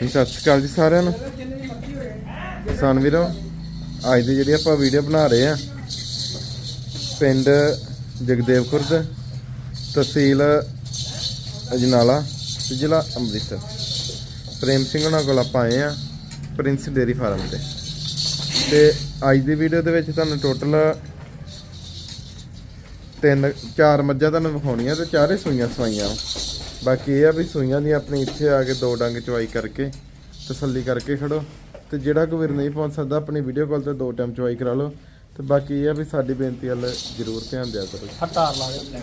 ਜੀ, ਸਤਿ ਸ਼੍ਰੀ ਅਕਾਲ ਜੀ ਸਾਰਿਆਂ ਨੂੰ। ਕਿਸਾਨ ਵੀਰੋ ਅੱਜ ਦੀ ਜਿਹੜੀ ਆਪਾਂ ਵੀਡੀਓ ਬਣਾ ਰਹੇ ਆ ਪਿੰਡ ਜਗਦੇਵ ਖੁਰਦ ਤਹਿਸੀਲ ਅਜਨਾਲਾ ਤੇ ਜ਼ਿਲ੍ਹਾ ਅੰਮ੍ਰਿਤਸਰ। ਪ੍ਰੇਮ ਸਿੰਘ ਉਹਨਾਂ ਕੋਲ ਆਪਾਂ ਆਏ ਆ ਪ੍ਰਿੰਸ ਡੇਰੀ ਫਾਰਮ ਤੇ। ਤੇ ਅੱਜ ਦੀ ਵੀਡੀਓ ਦੇ ਵਿੱਚ ਤੁਹਾਨੂੰ ਟੋਟਲ ਤਿੰਨ ਚਾਰ ਮੱਝਾਂ ਤੁਹਾਨੂੰ ਵਿਖਾਉਣੀਆਂ ਤੇ ਚਾਰੇ ਸੂਈਆਂ ਸਵਾਈਆਂ ਵਾਂ। ਬਾਕੀ ਇਹ ਆ ਵੀ ਸੂਈਆਂ ਦੀ ਆਪਣੀ ਇੱਥੇ ਆ ਕੇ ਦੋ ਡੰਗ ਚਵਾਈ ਕਰਕੇ ਤਸੱਲੀ ਕਰਕੇ ਖੜੋ। ਤੇ ਜਿਹੜਾ ਕੋਈ ਵੀਰ ਨਹੀਂ ਪਹੁੰਚ ਸਕਦਾ, ਆਪਣੀ ਵੀਡੀਓ ਕਾਲ ਤੇ ਦੋ ਟਾਈਮ ਚਵਾਈ ਕਰਾ ਲਓ। ਤੇ ਬਾਕੀ ਇਹ ਆ ਵੀ ਸਾਡੀ ਬੇਨਤੀ ਵੱਲ ਜ਼ਰੂਰ ਧਿਆਨ ਦਿਆ ਕਰੋ। ਹਟਾਰ ਲਾ ਦੇ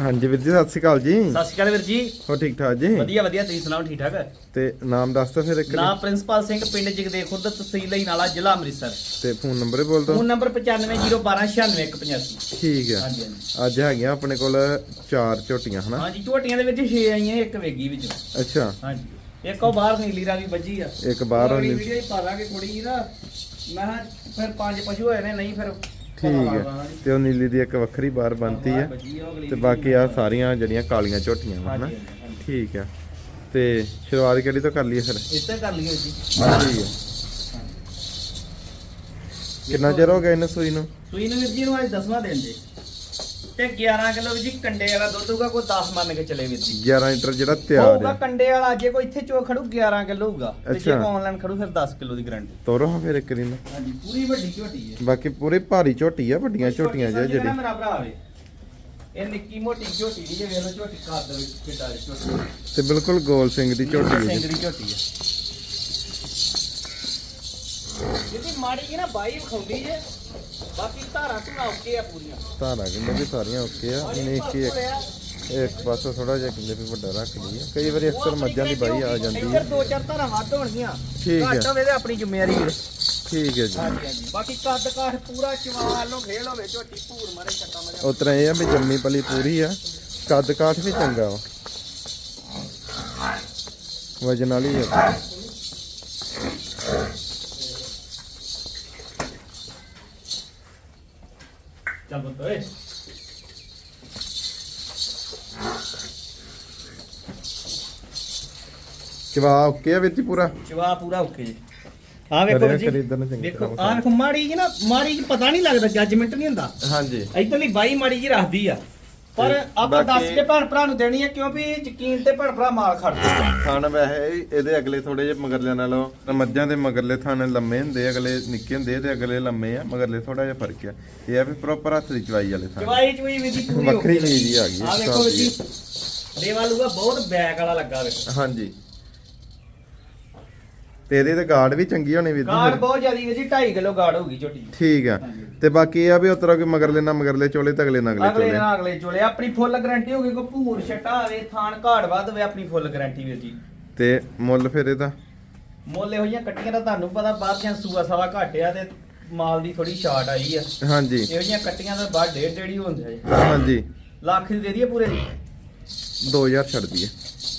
ਹਾਂਜੀ ਵੀਰ ਜੀ ਸਤਿ ਸ਼੍ਰੀ ਅਕਾਲ ਜੀ। ਸਤਿ ਸ਼੍ਰੀ ਅਕਾਲ ਵੀਰ ਜੀ। ਹੋ ਠੀਕ ਠਾਕ ਜੀ? ਵਧੀਆ ਵਧੀਆ ਤੁਸੀਂ ਸੁਣਾਓ ਠੀਕ ਠਾਕ? ਤੇ ਨਾਮ ਦੱਸ ਤਾ ਫਿਰ ਇੱਕ ਨਾਮ ਪ੍ਰਿੰਸੀਪਲ ਸਿੰਘ ਪਿੰਡ ਜਗਦੇ ਖੁਰਦ ਤਹਿਸੀਲ ਨਾਲਾ ਜ਼ਿਲ੍ਹਾ ਅੰਮ੍ਰਿਤਸਰ। ਤੇ ਫੋਨ ਨੰਬਰ ਬੋਲ ਦਿਓ। ਫੋਨ ਨੰਬਰ 9501296185 ਠੀਕ ਹੈ ਹਾਂਜੀ ਹਾਂਜੀ। ਅੱਜ ਹੈਗੀਆਂ ਆਪਣੇ ਕੋਲ ਚਾਰ ਝੋਟੀਆਂ ਹਨਾ? ਹਾਂਜੀ ਝੋਟੀਆਂ ਦੇ ਵਿੱਚ 6 ਆਈਆਂ ਇੱਕ ਵੇਗੀ ਵਿੱਚ। ਅੱਛਾ। ਹਾਂਜੀ। ਇੱਕ ਉਹ ਬਾਹਰ ਨੀਲੀ ਰਾਵੀ ਵੱਜੀ ਆ। ਇੱਕ ਬਾਹਰ ਵਾਲੀ- ਵੀਡੀਓ ਹੀ ਪਾ ਦਾਂਗੇ ਥੋੜੀ ਜੀ ਨਾ। ਮੈਂ ਫਿਰ ਪੰਜ ਪਸ਼ੂ ਹੋਏ ਨੇ ਨਹੀਂ ਫਿਰ ਠੀਕ ਹੈ। ਤੇ ਉਹ ਨੀਲੀ ਦੀ ਇੱਕ ਵੱਖਰੀ ਬਾਹਰ ਬੰਤੀ ਹੈ। ਤੇ ਬਾਕੀ ਆ ਸਾਰੀਆਂ ਜਿਹੜੀਆਂ ਕਾਲੀਆਂ ਝੋਟੀਆਂ ਵਾ ਹਨਾ। ਠੀਕ ਆ ਤੇ ਸ਼ੁਰੂਆਤ ਕਿਹੜੀ ਤੋਂ ਕਰ ਲਈਏ ਫਿਰ? ਇੱਥੇ ਕਰ ਲਈਏ ਜੀ। ਠੀਕ ਹੈ। ਕਿੰਨਾ ਚਿਰ ਹੋ ਗਿਆ ਇਹਨੂੰ ਸੂਈ ਨੂੰ? ਸੂਈ ਨੂੰ ਵੀਰ ਜੀ ਨੂੰ ਅੱਜ ਦਸਵਾਂ ਦਿਨ ਜੀ। ਤੇ 11 ਕਿਲੋ ਜੀ ਕੰਡੇ ਵਾਲਾ ਦੁੱਧ ਹੋਊਗਾ ਕੋਈ 10 ਮੰਨ ਕੇ ਚੱਲੇ ਜੀ। 11 ਲੀਟਰ ਜਿਹੜਾ ਤਿਆਰ ਹੋਊਗਾ ਹੈ ਕੰਡੇ ਵਾਲਾ ਜੇ ਕੋਈ ਇੱਥੇ ਚੋ ਖੜੂ 11 ਕਿਲੋ ਹੋਊਗਾ। ਤੇ ਜੇ ਅੱਛਾ। ਆਨਲਾਈਨ ਖੜੂ ਫਿਰ 10 ਕਿਲੋ ਦੀ ਗਾਰੰਟੀ ਤੋਰੋ ਹਾਂ ਫਿਰ ਇੱਕ ਦਿਨ। ਹਾਂਜੀ ਪੂਰੀ ਵੱਡੀ ਝੋਟੀ ਹੈ। ਬਾਕੀ ਪੂਰੀ ਭਾਰੀ ਝੋਟੀ ਆ ਵੱਡੀਆਂ ਝੋਟੀਆਂ ਜਿਹਾ ਜਿਹੜਾ। ਮੇਰਾ ਭਰਾ ਵੇ। ਇਹ ਨਿੱਕੀ ਮੋਟੀ ਝੋਟੀ ਨਹੀਂ ਜੇ ਵੇਖ ਲਓ ਝੋਟੀ ਕੱਦ ਵਿੱਚ ਕਿੱਡਾ ਦੀ ਝੋਟੀ ਤੇ ਬਿਲਕੁਲ ਗੋਲ ਸਿੰਘ ਦੀ ਝੋਟੀ ਹੈ ਸਿੰਘ ਜੀ। ਦੀ ਝੋਟੀ ਹੈ। ਜਿਹਦੀ ਮਾੜੀ ਜੀ ਨਾ ਬਾਈ ਵਿਖਾਉਂਦੀ ਜੇ। ਬਾਕੀ ਧੂਰਾਂ ਓਕੇ ਆ ਪੂਰੀਆਂ। ਵੀ ਸਾਰੀਆਂ ਓਕੇ ਆ। ਨਹੀਂ ਕਿ ਇੱਕ ਇੱਕ ਪਾਸੋਂ ਥੋੜਾ ਜਿਹਾ ਕਹਿੰਦੇ ਵੀ ਵੱਡਾ ਰੱਖ ਲਈਏ ਕਈ ਵਾਰੀ ਅਕਸਰ ਮੱਝਾਂ ਦੀ ਬਾਈ ਆ ਜਾਂਦੀ ਇੱਧਰ ਹੈ ਦੋ ਚਾਰ ਧਾਰਾਂ ਵੱਧ ਹੋਣਗੀਆਂ। ਠੀਕ ਹੈ। ਘੱਟ ਤੇ ਆਪਣੀ ਜ਼ਿੰਮੇਵਾਰੀ ਹੈ ਠੀਕ ਹੈ ਜੀ। ਬਾਕੀ ਕੱਦ ਕਾਠ ਪੂਰਾ ਚਵਾਲ ਨੂੰ ਖੇਲ ਹੋਵੇ ਝੋਟੀ ਭੂਰ ਮਾਰੇ ਮਜਾ। ਉਸ ਤਰ੍ਹਾਂ ਇਹ ਆ ਵੀ ਜੰਮੀ ਪਲੀ ਪੂਰੀ ਆ। ਕੱਦ ਕਾਠ ਵੀ ਚੰਗਾ ਵਾ। ਵਜਨ ਵਾਲੀ ਆ। ਓਏ ਚਵਾ ਓਕੇ ਆ ਵੀਰ ਜੀ ਪੂਰਾ? ਚਵਾ ਪੂਰਾ ਓਕੇ ਜੀ। ਆ ਵੇਖੋ ਜੀ ਚੰਗੀ ਵੇਖੋ ਤਰ੍ਹਾਂ ਆ ਵੇਖੋ ਮਾੜੀ ਜੀ ਨਾ ਮਾੜੀ ਜੀ ਪਤਾ ਨਹੀਂ ਲੱਗਦਾ ਜੱਜਮੈਂਟ ਨਹੀਂ ਹੁੰਦਾ। ਹਾਂਜੀ। ਇਧਰਲੀ ਬਾਈ ਮਾੜੀ ਜੀ ਰੱਖਦੀ ਆ। ਪਰ ਆਪਾਂ ਦੱਸ ਕੇ ਭੈਣ ਭਰਾ ਨੂੰ ਦੇਣੀ ਆ ਕਿਉਂਕਿ ਯਕੀਨ ਤੇ ਭੈਣ ਭਰਾ ਮਾਲ ਖੜਦੇ ਆ। ਥਣ ਵੈਸੇ ਵੀ ਇਹਦੇ ਅਗਲੇ ਥੋੜੇ ਜਿਹੇ ਮਗਰਲਿਆਂ ਨਾਲੋਂ ਮੱਝਾਂ ਦੇ ਮਗਰਲੇ ਥਣ ਲੰਮੇ ਹੁੰਦੇ ਅਗਲੇ ਨਿੱਕੇ ਹੁੰਦੇ ਤੇ ਅਗਲੇ ਲੰਮੇ ਆ ਮਗਰਲੇ ਥੋੜਾ ਜਿਹਾ ਫ਼ਰਕ ਆ। ਇਹ ਆ ਵੀ ਪ੍ਰੋਪਰ ਹੱਥ ਦੀ ਚਵਾਈ ਵਾਲੇ ਥਣ। ਚਵਾਈ ਚੁਈ ਵੀ ਦੀ ਪੂਰੀ ਵੱਖਰੀ ਚੀਜ਼ ਹੀ ਆ ਗਈ ਆ ਹਿਸਾਬ ਜੀ ਦੀ। ਦੇਵਾ ਲੂਗਾ ਬਹੁਤ ਬੈਕ ਵਾਲਾ ਲੱਗਾ ਵੇਖੋ। ਹਾਂਜੀ। ਤੇ ਇਹਦੇ ਤੇ ਗਾਰਡ ਵੀ ਚੰਗੀ ਹੋਣੀ ਵੀਰ ਗਾੜ ਜੀ ਬਹੁਤ ਜ਼ਿਆਦੀ ਵੀ ਜੀ 2.5 ਕਿਲੋ ਗਾੜ ਹੋਊਗੀ ਝੋਟੀ ਠੀਕ ਆ। ਤੇ ਬਾਕੀ ਇਹ ਆ ਵੀ ਉਤਰਾ ਕੋਈ ਮਗਰਲੇ ਨਾ ਮਗਰਲੇ ਚੋਲੇ ਤੇ ਅਗਲੇ ਨਾ ਅਗਲੇ ਅਗਲੇ ਚੋਲੇ। ਨਾਲ ਅਗਲੇ ਚੋਲੇ। ਆਪਣੀ ਫੁੱਲ ਗਾਰੰਟੀ ਹੋਗੀ ਕੋ ਭੂਰ ਛਟਾ ਆਵੇ ਥਾਨ ਘਾੜ ਵੱਧ ਹੋਵੇ ਆਪਣੀ ਫੁੱਲ ਗਾਰੰਟੀ ਵੀਰ ਜੀ। ਤੇ ਮੁੱਲ ਫਿਰ ਇਹਦਾ? ਮੁੱਲ ਇਹੋ ਜਿਹੀਆਂ ਕੱਟੀਆਂ ਦਾ ਤੁਹਾਨੂੰ ਪਤਾ ਬਾਹਰ ਦੀਆਂ ਸੂਆ ਸਵਾ ਘਟਿਆ ਤੇ ਮਾਲ ਦੀ ਥੋੜੀ ਸ਼ਾਰਟ ਆਈ ਆ। ਹਾਂਜੀ। ਇਹੋ ਜਿਹੀਆਂ ਕੱਟੀਆਂ ਦਾ ਬਾਹਰ ਡੇਢ ਡੇਢ ਹੀ ਹੁੰਦੇ ਆ ਜੀ। ਹਾਂਜੀ। ਲੱਖ ਦੀ ਦੇ ਦਈਏ ਪੂਰੇ ਦੀ? 2000 ਛੱਡ ਦਈਏ।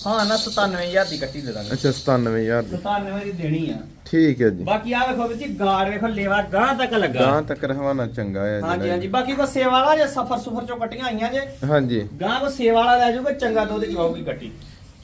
ਹਾਂ ਨਾ 97000 ਦੀ ਕੱਟੀ ਦੇ ਦਾਂਗੇ। ਅੱਛਾ 97000 ਦੀ। 97 ਦੀ ਦੇਣੀ ਆ। ਠੀਕ ਹੈ ਜੀ। ਬਾਕੀ ਆ ਵੇਖੋ ਜੀ ਗਾੜ ਵੇਖੋ ਲੇਵਾ ਗਾਂ ਤੱਕ ਲੱਗਾ। ਗਾਂ ਤੱਕ ਰਹਵਾਨਾ ਚੰਗਾ ਹੈ ਹਾਂਜੀ ਹਾਂਜੀ ਬਾਕੀ ਕੋ ਸੇਵਾ ਵਾਲਾ ਜੇ ਸਫਰ ਸੁਫਰ ਚੋਂ ਕੱਟੀਆਂ ਆਈਆਂ ਜੇ ਹਾਂਜੀ। ਗਾਂ ਕੋ ਸੇਵਾ ਵਾਲਾ ਲੈ ਜਾਊਗਾ ਚੰਗਾ ਦੁੱਧ ਚਵਾਉਗੀ ਕੱਟੀ।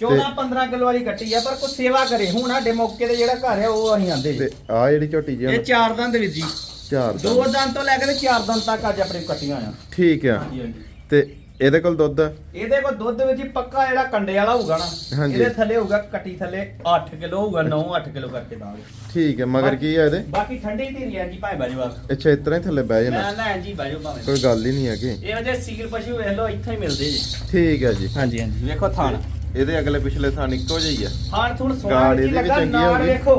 14 15 ਕਿਲੋ ਵਾਲੀ ਕੱਟੀ ਆ ਪਰ ਕੋ ਸੇਵਾ ਕਰੇ। ਹੁਣ ਸਾਡੇ ਮੌਕੇ ਤੇ ਜਿਹੜਾ ਘਰ ਆ ਉਹ ਅਸੀਂ ਆਂਦੇ ਤੇ ਆ ਜਿਹੜੀ ਝੋਟੀ ਜੀ ਇਹ ਚਾਰ ਦੰਦ ਵੀਰ ਜੀ। ਚਾਰ ਦੋ ਦਾ ਦੰਦ ਤੋਂ ਲੈ ਕੇ ਤੇ ਚਾਰ ਦੰਦ ਤੱਕ ਅੱਜ ਆਪਣੀ ਕੱਟੀਆਂ ਆ। ਠੀਕ ਆ। ਹਾਂਜੀ ਹਾਂਜੀ। ਤੇ ਇਹਦੇ ਕੋਲ ਦੁੱਧ? ਇਹਦੇ ਕੋਲ ਦੁੱਧ ਵਿੱਚ ਹੀ ਪੱਕਾ ਜਿਹੜਾ ਕੰਡੇ ਵਾਲਾ ਹੋਊਗਾ ਨਾ ਹਾਂਜੀ। ਇਹਦੇ ਥੱਲੇ ਹੋਊਗਾ ਕੱਟੀ ਥੱਲੇ 8 ਕਿਲੋ ਹੋਊਗਾ 9 8 ਕਿਲੋ ਕਰਕੇ ਦਾਂਗੇ ਠੀਕ ਹੈ ਮਗਰ ਕੀ ਆ ਇਹਦੇ? ਬਾਕੀ ਠੰਡੀ ਧੀਰੀ ਆ ਜੀ ਭਾਵੇਂ ਬਾਜੂ ਆ ਅੱਛਾ ਇਸ ਤਰ੍ਹਾਂ ਹੀ ਥੱਲੇ ਬਹਿ ਜਾਣਾ। ਮੈਂ ਲੈ ਜੀ ਬਾਜੂ ਭਾਵੇਂ। ਕੋਈ ਗੱਲ ਹੀ ਨਹੀਂ ਹੈਗੀ। ਇਹ ਵਜੇ ਸੀਲ ਪਸ਼ੂ ਵੇਖ ਲਓ ਇੱਥੇ ਹੀ ਮਿਲਦੇ ਜੀ। ਠੀਕ ਹੈ ਜੀ। ਹਾਂਜੀ ਹਾਂਜੀ ਵੇਖੋ ਥਾਣ। ਇਹਦੇ ਅਗਲੇ ਪਿਛਲੇ ਥਾਂ ਇੱਕੋ ਜਿਹੀ ਆ। ਥਾਣ ਥੁਣ ਸੋਹਣਾ ਗਾੜ ਜੀ ਇਹਦੀ ਵੀ ਲੱਗਾ ਚੰਗੀ ਨਾਲ। ਵੇਖੋ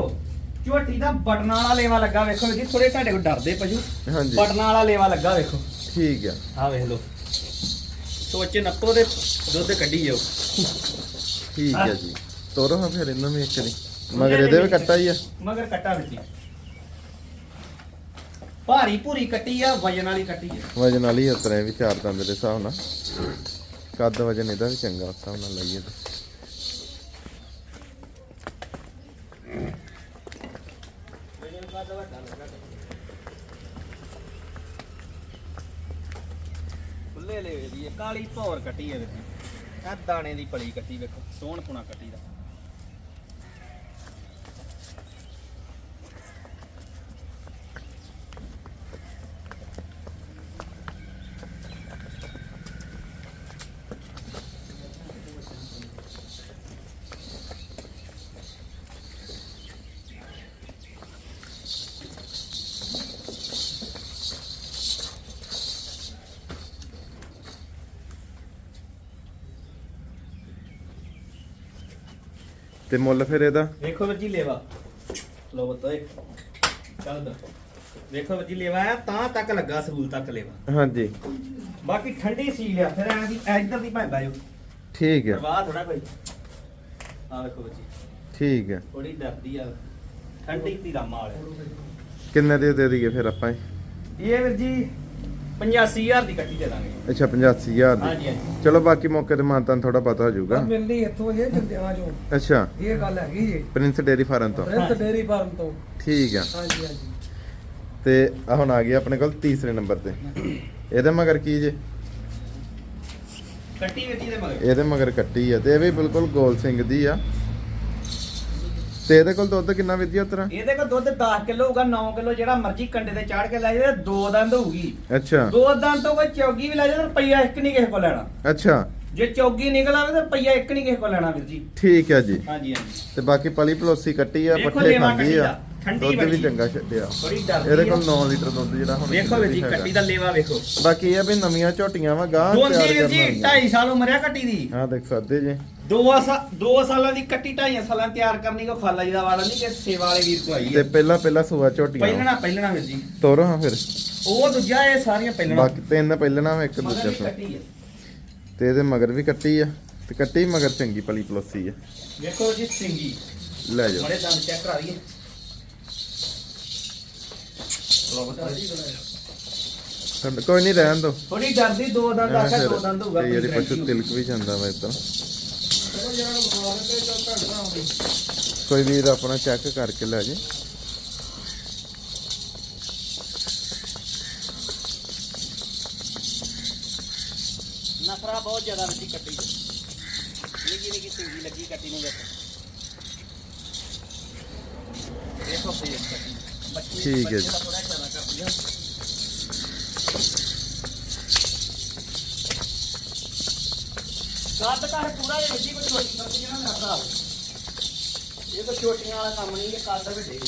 ਝੋਟੀ ਦਾ ਬਟਨਾਂ ਵਾਲਾ ਲੇਵਾ ਲੱਗਾ ਵੇਖੋ ਜੀ ਥੋੜੇ ਤੁਹਾਡੇ ਕੋਲ ਡਰਦੇ ਪਸ਼ੂ। ਹਾਂਜੀ। ਬਟਨਾਂ ਵਾਲਾ ਲੇਵਾ ਲੱਗਾ ਵੇਖੋ। ਠੀਕ ਆ। ਆਹ ਵੇਖ ਲਓ। ਸੋਚ ਨੱਪੋ ਦੇ ਦੁੱਧ ਕੱਢੀ ਜਾਓ। ਠੀਕ ਹੈ ਜੀ। ਤੋਰੋ ਹਾਂ ਫਿਰ ਇਹਨਾਂ ਨੂੰ ਇੱਕ ਮਗਰ ਇਹਦੇ ਵੀ ਕੱਟਾ ਹੀ ਆ। ਮਗਰ ਕੱਟਾ ਵਿੱਚ। ਭਾਰੀ ਭੂਰੀ ਕੱਟੀ ਆ ਵਜਨ ਵਾਲੀ ਕੱਟੀ ਆ। ਵਜਨ ਵਾਲੀ ਤਰ੍ਹਾਂ ਵੀ ਚਾਰ ਦੰਦ ਦੇ ਹਿਸਾਬ ਨਾਲ। ਕੱਦ ਵਜਨ ਇਹਦਾ ਵੀ ਚੰਗਾ ਉਸ ਹਿਸਾਬ ਨਾਲ ਲਈਏ ਤੇ। ਲੈ ਦੀ ਕਾਲੀ ਭੌਰ ਕੱਟੀ ਹੈ ਵੇਖੋ। ਆ ਦਾਣੇ ਦੀ ਪਲੀ ਕੱਟੀ ਵੇਖੋ, ਸੋਹਣ ਪੁਣਾ ਕੱਟੀ ਦਾ। ਤੇ ਮੁੱਲ ਫਿਰ ਇਹਦਾ? ਵੇਖੋ ਵੀਰ ਜੀ ਲੇਵਾ। ਲੋ ਬਤੋਏ ਚੱਲ ਦ ਵੇਖੋ ਵੀਰ ਜੀ ਲੇਵਾ ਆ ਤਾਂ ਤੱਕ ਲੱਗਾ ਸਬੂਲ ਤੱਕ ਲੇਵਾ। ਹਾਂਜੀ। ਬਾਕੀ ਠੰਡੀ ਸੀ ਲਿਆ ਫਿਰ ਐਂ ਦੀ ਇੱਧਰ ਦੀ ਭਾਂਦਾ ਜੋ। ਠੀਕ ਹੈ ਪ੍ਰਵਾਹ ਥੋੜਾ ਕੋਈ। ਆ ਵੇਖੋ ਵੀਰ ਜੀ। ਠੀਕ ਹੈ ਥੋੜੀ ਡਰਦੀ ਆ। ਠੰਡੀ ਧੀਰਾ ਮਾਲ ਕਿੰਨੇ ਦੇ ਦੇ ਦਈਏ ਫਿਰ ਆਪਾਂ ਇਹ? ਇਹ ਵੀਰ ਜੀ 85000 ਦੀ ਕੱਟੀ ਦੇ ਦਾਂਗੇ। ਅੱਛਾ 85000 ਦੀ। ਹਾਂਜੀ ਹਾਂਜੀ। ਚਲੋ ਬਾਕੀ ਮੌਕੇ ਤੇ ਮਾਨਤਾਂ ਥੋੜਾ ਪਤਾ ਹੋ ਜਾਊਗਾ। ਮਿਲਣੀ ਇੱਥੋਂ ਇਹ ਜੰਦਿਆਂ ਚੋਂ ਅੱਛਾ। ਇਹ ਗੱਲ ਹੈਗੀ ਜੀ। ਪ੍ਰਿੰਸ ਡੇਰੀ ਫਾਰਮ ਤੋਂ। ਪ੍ਰਿੰਸ ਡੇਰੀ ਫਾਰਮ ਤੋਂ। ਠੀਕ ਆ। ਹਾਂਜੀ ਹਾਂਜੀ। ਤੇ ਆਹ ਹੁਣ ਆ ਗਿਆ ਆਪਣੇ ਕੋਲ ਤੀਸਰੇ ਨੰਬਰ ਤੇ। ਇਹਦੇ ਮਗਰ ਕੀ ਜੇ? ਕੱਟੀ ਜੀ ਦੇ ਮਗਰ। ਇਹਦੇ ਮਗਰ ਕੱਟੀ ਆ ਤੇ ਇਹ ਵੀ ਬਿਲਕੁਲ ਗੋਲ ਸਿੰਘ ਦੀ ਆ। ਤੇ ਇਹਦੇ ਕੋਲ ਦੁੱਧ ਕਿੰਨਾ ਵਿਧੀ ਉਤਰਾ? ਇਹਦੇ ਕੋਲ ਦੁੱਧ 10 ਕਿਲੋ ਹੋਊਗਾ 9 ਕਿਲੋ ਜਿਹੜਾ ਮਰਜ਼ੀ ਕੰਡੇ ਤੇ ਚਾੜ ਕੇ ਲੈ ਜਾਵੇ ਦੋ ਦੰਦ ਹੋਊਗੀ। ਅੱਛਾ। ਦੋ ਦੰਦ ਤੋਂ ਕੋਈ ਚੌਗੀ ਵੀ ਲੈ ਜਾਵੇ ਰੁਪਈਆ ਇੱਕ ਨਹੀਂ ਕਿਸੇ ਕੋਲ ਲੈਣਾ। ਅੱਛਾ। ਜੇ ਚੌਗੀ ਨਿਕਲ ਆਵੇ ਤਾਂ ਰੁਪਈਆ ਇੱਕ ਨਹੀਂ ਕਿਸੇ ਕੋਲ ਲੈਣਾ ਵੀਰ ਜੀ। ਠੀਕ ਆ ਜੀ। ਹਾਂਜੀ ਹਾਂਜੀ। ਤੇ ਬਾਕੀ ਪਲੀ ਪਲੋਸੀ ਕੱਟੀ ਆ ਪੱਠੇ ਖਾਂਦੀ ਆ। ਠੰਡੀ ਦੁੱਧ ਵੀ ਬੜੀ। ਚੰਗਾ ਛੱਡਿਆ। ਬੜੀ ਡਰਦੀ ਇਹਦੇ ਕੋਲ ਆ। 9 ਲੀਟਰ ਦੁੱਧ ਜਿਹੜਾ ਹੁਣ ਵੇਖੋ ਵੀਰ ਜੀ। ਕੱਟੀ ਦਾ ਲੇਵਾ ਵੇਖੋ। ਬਾਕੀ ਇਹ ਆ ਵੀ ਨਵੀਆਂ ਝੋਟੀਆਂ ਵਾ ਗਾਂ ਦੋਂਦੀ ਵੀਰ ਜੀ 2.5 ਸਾਲ ਉਮਰ ਆ ਕੱਟੀ ਦੀ। ਹਾਂ ਦੇਖ ਸਕਦੇ ਜੀ। ਦੋ ਸਾ ਦੋ ਸਾਲਾਂ ਦੀ ਕੱਟੀ 2.5 ਸਾਲਾਂ ਤਿਆਰ ਕਰਨੀ ਕੋ ਖਾਲਾ ਜੀ ਦਾ ਵਾਲਾ ਨਹੀਂ ਕਿ ਸੇਵਾ ਵਾਲੇ ਵੀਰ ਤੋਂ ਆਈ ਤੇ ਹੈ ਪਹਿਲਾਂ ਪਹਿਲਾਂ ਸੂਆ ਝੋਟੀਆਂ। ਪਹਿਲਣਾ ਪਹਿਲਣਾ ਵੀਰ ਜੀ। ਤੋਰੋ ਹਾਂ ਫਿਰ। ਉਹ ਦੂਜਾ ਇਹ ਸਾਰੀਆਂ ਪਹਿਲਣਾ। ਬਾਕੀ ਤਿੰਨ ਪਹਿਲਣਾ ਵਾ ਇੱਕ ਮਗਰ ਦੂਜਾ ਵੀ ਸੂਆ। ਕੱਟੀ ਹੈ ਤੇ ਇਹਦੇ ਮਗਰ ਵੀ ਕੱਟੀ ਆ। ਤੇ ਕੱਟੀ ਮਗਰ ਚੰਗੀ ਪਲੀ ਪਲੋਸੀ ਆ। ਵੇਖੋ ਜੀ ਸਿੰਗੀ ਲੈ ਜਾਓ। ਮੜੇ ਦੰਦ ਚੈੱਕ ਕਰਾ ਦਈਏ ਛੱਡ- ਕੋਈ ਨਹੀਂ ਰਹਿਣ ਦੋ। ਥੋੜੀ ਡਰਦੀ ਦੋ ਦੰਦ ਆਖਾ ਦੋ ਦੰਦ ਹੋਊਗਾ ਜਿਹੜੀ ਕੋਈ ਪਸ਼ੂ ਤਿਲਕ ਵੀ ਜਾਂਦਾ ਵਾ ਇਦਾਂ ਜਿਹੜਾ ਤੇ ਕੋਈ ਵੀਰ ਆਪਣਾ ਚੈੱਕ ਕਰਕੇ ਲੈ ਜੇ। ਨਫਰਾ ਬਹੁਤ ਜ਼ਿਆਦਾ ਵਿੱਚ ਕੱਟੀ ਨਿੱਕੀ ਨਿੱਕੀ ਸਿੰਗੀ ਲੱਗੀ ਕੱਟੀ ਨੂੰ ਵੇਖੋ। ਵੇਖੋ ਫੇਸ ਕੱਟੀ। ਠੀਕ ਹੈ ਜੀ। ਕਰਦੀ ਕੱਦ ਕਰ ਪੂਰਾ ਇਹ ਵਿੱਚ ਕੋਈ ਛੋਟੀ ਕਰਦੀ ਨਾ ਭਰਾ ਇਹ ਕੋਈ ਛੋਟੀਆਂ ਵਾਲਾ ਕੰਮ ਨਹੀਂ ਇਹ ਕੱਦ ਵੱਡੇ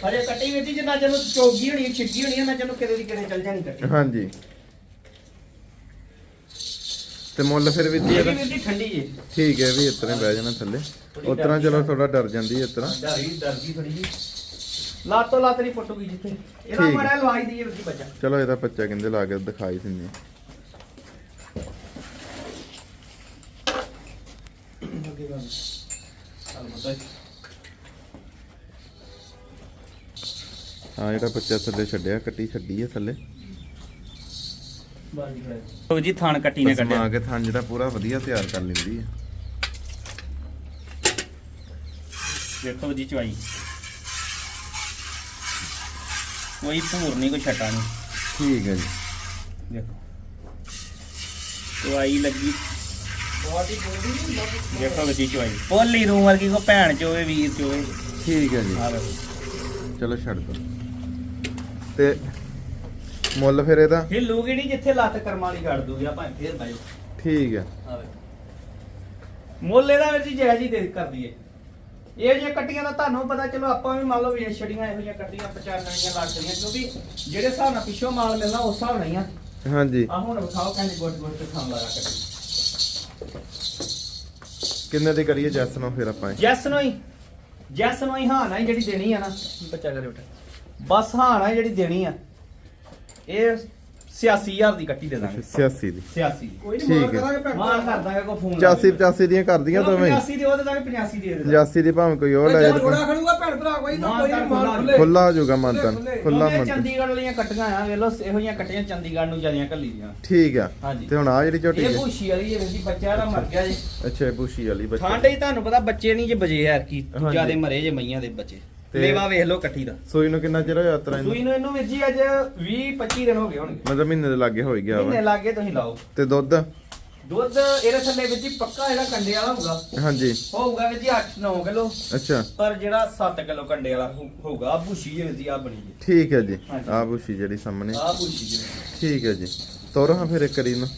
ਹਰੇ ਕੱਟੀ ਵਿੱਚ ਜਿੰਨਾ ਨੂੰ ਚੋਗੀ ਹੋਣੀ ਛਿੱਕੀ ਹੋਣੀ ਨੂੰ ਕਿਤੇ ਦੀ ਕਿਤੇ ਚੱਲ ਜਾਣੀ ਕੱਟੀ। ਹਾਂਜੀ। ਤੇ ਮੁੱਲ ਫਿਰ ਵੀ ਇਹਦਾ ਜੀ ਠੰਡੀ ਜੇ। ਠੀਕ ਹੈ ਵੀ ਇਤਨੇ ਬਹਿ ਜਾਣਾ ਥੱਲੇ। ਉਤਰਾ ਚਲੋ ਥੋੜਾ ਡਰ ਜਾਂਦੀ ਹੈ ਇਤਰਾ ਡਰੀ ਡਰਦੀ ਥੋੜੀ ਜੀ। ਲਾਤੋ ਲਾਤ ਨਹੀਂ ਪਟੂਗੀ ਜਿੱਥੇ। ਇਹਦਾ ਠੀਕ। ਮੜਾ ਲਵਾਈ ਦੀ ਬੱਚਾ। ਚਲੋ ਇਹਦਾ ਬੱਚਾ ਕਹਿੰਦੇ ਲਾ ਕੇ ਦਿਖਾਈ ਦਿੰਦੇ ਅੱਗੇ ਗੱਲ ਚੱਲ ਬਤਾ ਹਾਂ ਜਿਹੜਾ ਬੱਚਾ ਥੱਲੇ ਛੱਡਿਆ ਕੱਟੀ ਛੱਡੀ ਹੈ ਥੱਲੇ। ਲੋ ਜੀ ਥਾਣ ਕੱਟੀ ਨੇ ਸਮਾ ਕੱਢਿਆ। ਕੇ ਥਣ ਜਿਹੜਾ ਪੂਰਾ ਵਧੀਆ ਤਿਆਰ ਕਰ ਲੈਂਦੀ ਹੈ ਵੇਖੋ ਜੀ ਚਵਾਈ ਕੋਈ ਭੂਰ ਨਹੀਂ ਕੋਈ ਛਟਾ ਨਹੀਂ। ਠੀਕ ਹੈ ਜੀ। ਦੇਖੋ। ਚਵਾਈ ਲੱਗੀ। ਵੇਖੋ ਜੀ ਚਵਾਈ ਪੋਲੀ ਰੂਮ ਵਰਗੀ ਕੋ ਭੈਣ ਚੋਵੇ ਵੀਰ ਚੋਵੇ ਠੀਕ ਹੈ ਜੀ। ਆ ਚਲੋ ਛੱਡ ਦੋ। ਤੇ ਮੁੱਲ ਫਿਰ ਇਹਦਾ? ਇਹ ਲੂਗੀ ਨਹੀਂ ਜਿੱਥੇ ਲੱਤ ਕਰਮਾਂ ਵਾਲੀ ਕੱਢ ਦੂਗੀ ਆਪਾਂ ਫੇਰ ਬਾਜੋ ਠੀਕ ਹੈ ਮੁੱਲ ਇਹਦਾ ਵੀਰ ਜੀ ਹੀ ਦੇ ਕਰ ਦਈਏ। ਇਹ ਜੇ ਕੱਟੀਆਂ ਦਾ ਤੁਹਾਨੂੰ ਪਤਾ ਚਲੋ ਆਪਾਂ ਵੀ ਮੰਨ ਲਓ ਵੇਚ ਛੜੀਆਂ ਇਹੋ ਜਿਹੀਆਂ ਕੱਟੀਆਂ 95 ਲੱਖ ਦੀਆਂ ਕਿਉਂਕਿ ਜਿਹੜੇ ਹਿਸਾਬ ਨਾਲ ਪਿੱਛੋਂ ਮਾਲ ਮਿਲਣਾ ਉਸ ਹਿਸਾਬ ਨਾਲ ਹੀ ਆ। ਹਾਂਜੀ। ਆ ਹੁਣ ਵਿਖਾਓ ਕਹਿੰਦੇ ਗੁੱਟ ਗੁੱਟ ਤੇ ਖਾਣ ਲਾਇਆ ਕੱਟੀ ਕਿੰਨੇ ਦੀ ਕਰੀਏ ਜੈਸ ਨੂੰ ਫਿਰ ਆਪਾਂ? ਜੈਸ ਨੂੰ ਹੀ। ਜੈਸ ਨੂੰ ਹੀ ਹਾਂ ਨਾ ਜਿਹੜੀ ਦੇਣੀ ਆ ਨਾ ਬੱਚਾ ਕਰੇ ਬੇਟਾ ਬਸ ਹਾਂ ਨਾ ਜਿਹੜੀ ਦੇਣੀ ਆ। ਇਹ 86000 ਦੀ ਕੱਟੀ ਦੇ ਦਾਂਗੇ। 86 ਦੀ। 86 ਕੋਈ ਠੀਕ ਨਹੀਂ ਹੈ। ਮਾਰ ਕਰਾਂਗੇ ਭੈਣ ਮਾਰ ਭਰਾ। ਕਰ ਦਾਂਗੇ ਕੋ ਫੋਨ 85 85 ਦੀਆਂ ਕਰਦੀਆਂ ਦੋਵੇਂ 85 ਦੀ ਉਹ ਦੇ ਦਾਂਗੇ 85 ਦੀ ਦੇ ਦਾਂਗੇ 85 ਦੀ ਭਾਵੇਂ ਕੋਈ ਹੋਰ ਲੈ ਜੇ ਜਾਏ ਥੋੜਾ ਖੜੂਗਾ ਭੈਣ ਭਰਾ ਕੋਈ ਨਾ ਮਾਰ ਕੋਈ ਨਹੀਂ ਮਾਰ ਕਰ ਖੁੱਲੇ। ਖੁੱਲਾ ਹੋ ਜਾਊਗਾ ਮੰਤਨ ਖੁੱਲੇ। ਖੁੱਲਾ ਕਿਉਂਕਿ ਮੰਤਨ ਚੰਡੀਗੜ੍ਹ ਵਾਲੀਆਂ ਕੱਟੀਆਂ ਆ ਵੇਖ ਲਓ ਇਹੋ ਜਿਹੀਆਂ ਕੱਟੀਆਂ ਚੰਡੀਗੜ੍ਹ ਨੂੰ ਜਿਆਦੀਆਂ ਕੱਲੀ ਦੀਆਂ। ਠੀਕ ਆ। ਹਾਂਜੀ। ਤੇ ਹੁਣ ਆ ਜਿਹੜੀ ਝੋਟੀ ਇਹ ਹੈ। ਭੂਸ਼ੀ ਵਾਲੀ ਹੈ ਜੀ ਬੱਚਾ ਦਾ ਮਰ ਗਿਆ ਜੀ। ਅੱਛਾ ਇਹ ਬੂਸ਼ੀ ਵਾਲੀ ਬੱਚਾ। ਠੰਡ ਹੀ ਤੁਹਾਨੂੰ ਪਤਾ ਬੱਚੇ ਨਹੀਂ ਜੇ ਬਜੇ ਯਾਰ ਕੀ। ਜਿਆਦੇ ਮਰੇ ਜੇ ਮਈਆਂ ਦੇ ਬੱਚੇ। ਲੇਵਾ ਵੇਖ ਲਓ ਕੱਟੀ ਦਾ। ਸੂਈ ਨੂੰ ਕਿੰਨਾ ਚਿਰ ਹੋਇਆ ਯਾਤਰਾ ਸੂਈ ਇਹਨੂੰ? ਨੂੰ ਇਹਨੂੰ ਵੀਰ ਜੀ ਅੱਜ 20 25 ਦਿਨ ਹੋ ਗਏ ਹੋਣਗੇ। ਮਤਲਬ ਮਹੀਨੇ ਦੇ ਲਾਗੇ ਹੋ ਹੀ ਗਿਆ ਮਹੀਨੇ ਲੱਗੇ ਤੁਸੀਂ ਲਾਓ। ਤੇ ਦੁੱਧ? ਦੁੱਧ ਇਹਦੇ ਥੱਲੇ ਵੀਰ ਜੀ ਪੱਕਾ ਜਿਹੜਾ ਕੰਡੇ ਵਾਲਾ ਹੋਊਗਾ। ਹਾਂਜੀ। ਹੋਊਗਾ ਵੀਰ ਜੀ 8 9 ਕਿਲੋ। ਅੱਛਾ। ਪਰ ਜਿਹੜਾ 7 ਕਿਲੋ ਕੰਡੇ ਵਾਲਾ ਹੋਊ- ਹੋਊਗਾ। ਆ ਭੂਸ਼ੀ ਹੈ ਵੀਰ ਜੀ ਆ ਬਣੀ ਜੀ ਠੀਕ ਹੈ ਜੀ। ਹਾਂਜੀ। ਆ ਬੂਸ਼ੀ ਜਿਹੜੀ ਸਾਹਮਣੇ। ਆ ਭੂਸ਼ੀ ਜੀ ਠੀਕ ਹੈ ਜੀ। ਤੋਰੋ ਹਾਂ ਫਿਰ ਇੱਕ ਵਾਰੀ ਨੂੰ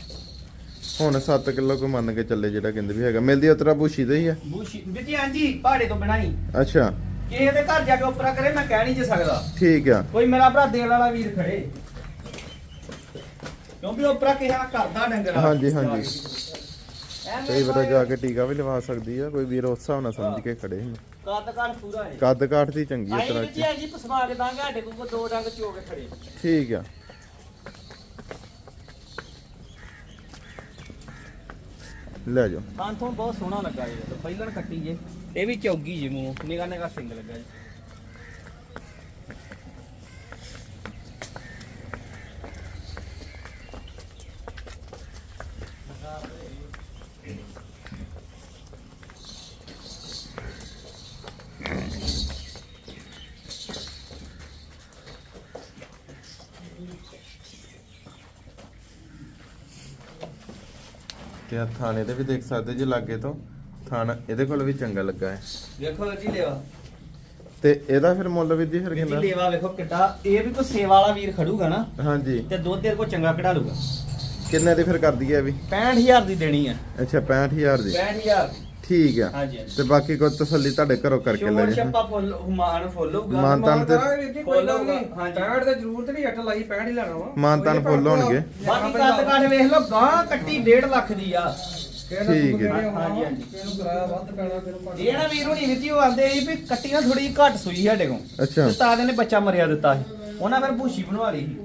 ਹੁਣ 7 ਕਿਲੋ ਕੋ ਮੰਨ ਕੇ ਚੱਲੇ ਜਿਹੜਾ ਕਹਿੰਦੇ ਵੀ ਹੈਗਾ। ਮਿਲਦੀ ਉਤਰਾ ਬੂਸ਼ੀ ਦਾ ਹੀ ਆ। ਭੂਸ਼ੀ ਵੀਰ ਜੀ ਹਾਂਜੀ ਪਹਾੜੇ ਤੋਂ ਹੀ ਅੱਛਾ। ਕਿਸੇ ਦੇ ਘਰ ਜਾ ਕੇ ਉਪਰਾ ਕਰੇ ਮੈਂ ਕਹਿ ਨਹੀਂ ਜੇ ਸਕਦਾ। ਠੀਕ ਆ। ਕੋਈ ਮੇਰਾ ਭਰਾ ਦੇਣ ਵਾਲਾ ਵੀਰ ਖੜੇ। ਕਿਉਂਕਿ ਉਪਰਾ ਕਿਸੇ ਨਾਲ ਕਰਦਾ ਡੰਗਰ ਹਾਂਜੀ, ਹਾਂਜੀ। ਕਈ ਵਾਰ ਜਾ ਕੇ ਟੀਕਾ ਵੀ ਲਵਾ ਸਕਦੀ ਆ ਕੋਈ ਵੀਰ ਉਸ ਹਿਸਾਬ ਨਾਲ ਸਮਝ ਕੇ ਖੜੇ ਨੇ। ਕੱਦ ਕੱਦ ਪੂਰਾ ਹੈ। ਕੱਦ ਕਾਠ ਦੀ ਚੰਗੀ ਆ ਤਰ੍ਹਾਂ ਹੈ ਜੀ ਪਸਮਾ ਕੇ ਦਾਂਗੇ ਸਾਡੇ ਕੋਲ ਦੋ ਡੰਗ ਚੋ ਕੇ ਖੜੇ। ਠੀਕ ਆ। ਲੈ ਜਾਓ। ਥਾਂ ਤੋਂ ਬਹੁਤ ਸੋਹਣਾ ਲੱਗਾ ਜੀ ਤੇ ਪਹਿਲਣ ਕੱਟੀ ਜੇ। ਇਹ ਵੀ ਚੌਗੀ ਜੀ ਮੂੰਹ। ਨਿਗਾ ਨਿਗਾ ਸਿੰਗ ਲੱਗਾ ਜੀ। ਤੇ ਆ ਥਾਣੇ ਤੇ ਵੀ ਦੇਖ ਸਕਦੇ ਜੇ ਲਾਗੇ ਤੋਂ। ਥਾਣਾ ਇਹਦੇ ਕੋਲ ਵੀ ਚੰਗਾ ਲੱਗਾ ਹੈ। ਵੇਖੋ ਜੀ ਲੇਵਾ। ਤੇ ਇਹਦਾ ਫਿਰ ਮੁੱਲ ਵੀ ਜੀ ਫਿਰ ਜੀ ਕਿੰਨਾ? ਲੇਵਾ ਵੇਖੋ ਕਿੱਡਾ ਇਹ ਵੀ ਕੋਈ ਸੇਵਾ ਵਾਲਾ ਵੀਰ ਖੜੂਗਾ ਨਾ। ਹਾਂਜੀ। ਤੇ ਦੁੱਧ ਤੇਰੇ ਕੋਲ ਚੰਗਾ ਕਢਾ ਲੂਗਾ ਕਿੰਨੇ ਦੀ ਫਿਰ ਕਰ ਦਈਏ ਇਹ ਵੀ? 65000 ਦੀ ਦੇਣੀ ਆ ਅੱਛਾ 65000 ਦੀ। 65000 ਦੀ। ਠੀਕ ਆ। ਹਾਂਜੀ ਹਾਂਜੀ। ਤੇ ਬਾਕੀ ਕੋਈ ਤਸੱਲੀ ਤੁਹਾਡੇ ਘਰੋਂ ਕਰਕੇ ਲੈ ਸ਼ੋਰ ਜਾ ਛੱਪਾ ਫੁੱਲ ਹੁਮਾਨ ਫੁੱਲ ਹੋਊਗਾ। ਮਾਨ ਤਾਨ ਤੇ ਵੀਰ ਜੀ ਕੋਈ ਗੱਲ ਨਹੀਂ। ਹਾਂਜੀ। 65 ਤੇ ਜ਼ਰੂਰਤ ਨਹੀਂ 8 ਲਾਈ 65 ਹੀ ਲੈਣਾ ਵਾ। ਮਾਨ ਤਾਨ ਫੁੱਲ ਹੋਣਗੇ। ਬਾਕੀ ਕੱਦ ਕਾਠ ਵੇਖ ਲਓ ਗਾਂ ਕੱਟੀ 1.5 ਲੱਖ ਦੀ ਆ। ਠੀਕ ਹੈ। ਹਾਂਜੀ, ਹਾਂਜੀ। ਕਿਰਾਇਆ ਵੱਧ ਪੈਣਾ ਇਹ ਨਾ ਵੀਰ ਹੁਣੀ ਵਿੱਚ ਉਹ ਆਂਦੇ ਸੀ ਵੀ ਕੱਟੀ ਨਾ ਥੋੜੀ ਘੱਟ ਸੂਈ ਸਾਡੇ ਕੋਲ ਅੱਛਾ ਤੇ ਤਾਂ ਇਹਨੇ ਬੱਚਾ ਮਰਿਆ ਦਿੱਤਾ ਸੀ ਉਹਨਾਂ ਫਿਰ ਭੂਸ਼ੀ ਬਣਵਾ ਲਈ ਸੀ